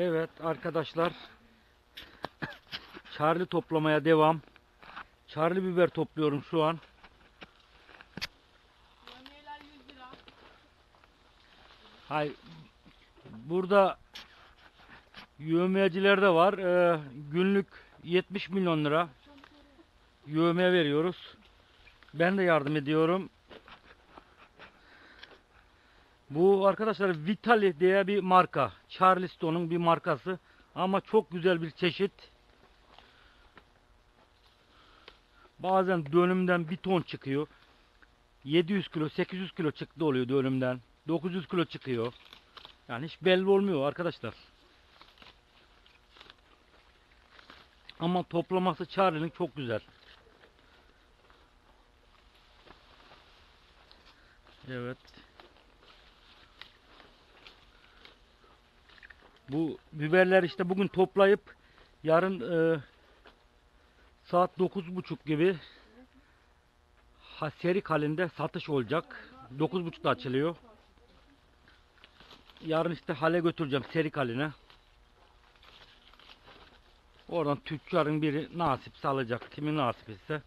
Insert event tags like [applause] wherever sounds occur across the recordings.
Evet arkadaşlar. Charlie toplamaya devam. Charlie biber topluyorum şu an. Yemeğler 100 lira. Hay burada yövmeyeciler de var. Ee, günlük 70 milyon lira yövmeye veriyoruz. Ben de yardım ediyorum. Bu arkadaşlar Vitali diye bir marka. Charleston'un bir markası. Ama çok güzel bir çeşit. Bazen dönümden bir ton çıkıyor. 700 kilo, 800 kilo çıktı oluyor dönümden. 900 kilo çıkıyor. Yani hiç belli olmuyor arkadaşlar. Ama toplaması Charlie'nin çok güzel. Evet. Bu biberler işte bugün toplayıp yarın e, saat 9.30 gibi ha, serik halinde satış olacak. 9.30'da açılıyor. Yarın işte hale götüreceğim serik haline. Oradan tüccarın biri nasipse alacak. Kimin nasip ise.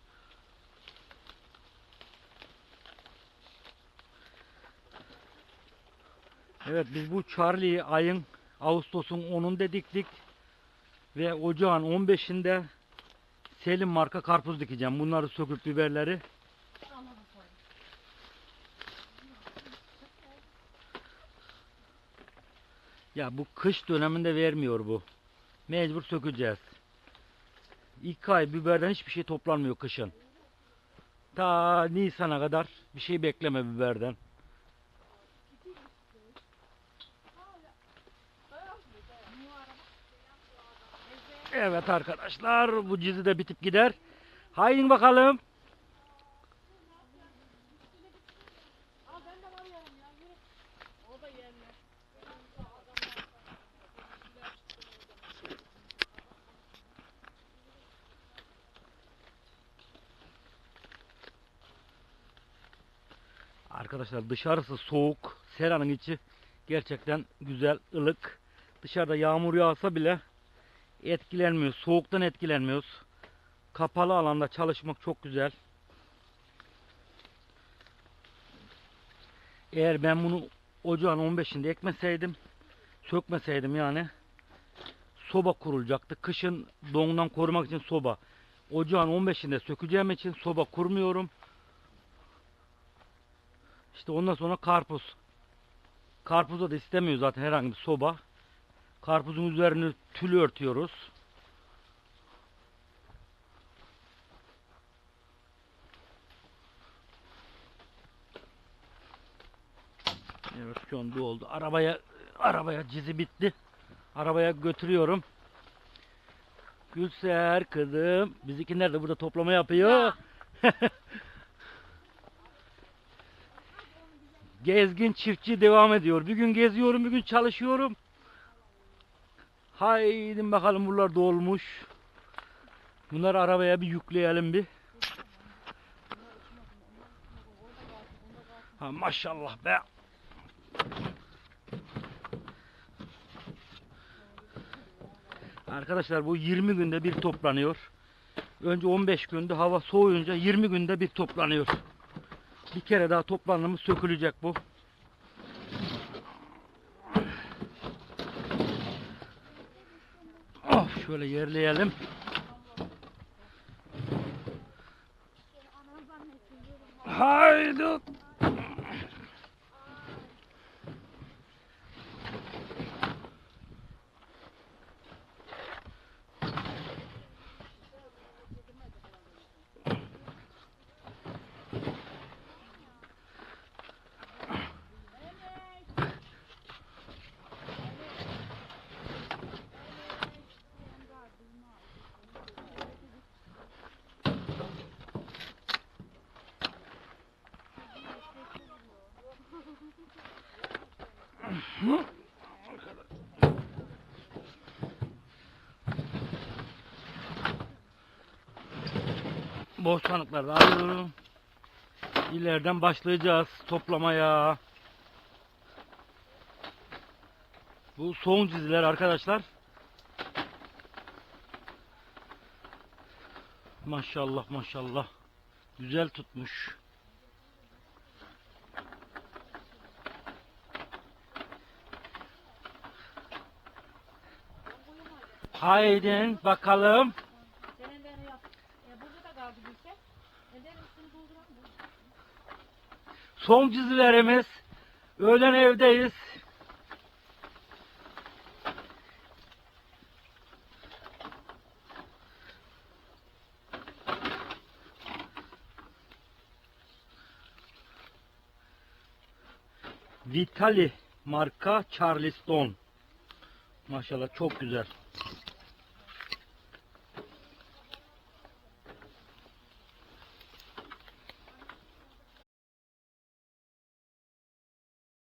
Evet biz bu Charlie'yi ayın Ağustos'un 10'unda diktik. Ve ocağın 15'inde Selim marka karpuz dikeceğim. Bunları söküp biberleri. Ya bu kış döneminde vermiyor bu. Mecbur sökeceğiz. İlk ay biberden hiçbir şey toplanmıyor kışın. Ta Nisan'a kadar bir şey bekleme biberden. Evet arkadaşlar bu dizi de bitip gider. Haydi bakalım. Arkadaşlar dışarısı soğuk. Seranın içi gerçekten güzel, ılık. Dışarıda yağmur yağsa bile etkilenmiyoruz. Soğuktan etkilenmiyoruz. Kapalı alanda çalışmak çok güzel. Eğer ben bunu ocağın 15'inde ekmeseydim, sökmeseydim yani soba kurulacaktı. Kışın dondan korumak için soba. Ocağın 15'inde sökeceğim için soba kurmuyorum. İşte ondan sonra karpuz. Karpuzda da istemiyor zaten herhangi bir soba. Karpuzun üzerini tül örtüyoruz. Evet şu an bu oldu. Arabaya arabaya cizi bitti. Arabaya götürüyorum. Gülser kızım. Bizimkiler de burada toplama yapıyor. [laughs] Gezgin çiftçi devam ediyor. Bir gün geziyorum, bir gün çalışıyorum. Haydi bakalım bunlar dolmuş. Bunları arabaya bir yükleyelim bir. Ha, maşallah be. Arkadaşlar bu 20 günde bir toplanıyor. Önce 15 günde hava soğuyunca 20 günde bir toplanıyor. Bir kere daha toplanımı sökülecek bu. Şöyle yerleyelim. Haydi. Boş sanıkları da alıyorum. İleriden başlayacağız toplamaya. Bu son diziler arkadaşlar. Maşallah maşallah. Güzel tutmuş. Haydi bakalım. Sen ellerini yap. E, burada da kaldı bir şey. Ellerin üstünü dolduran bu. Son dizilerimiz. Öğlen evdeyiz. Vitali marka Charleston. Maşallah çok güzel.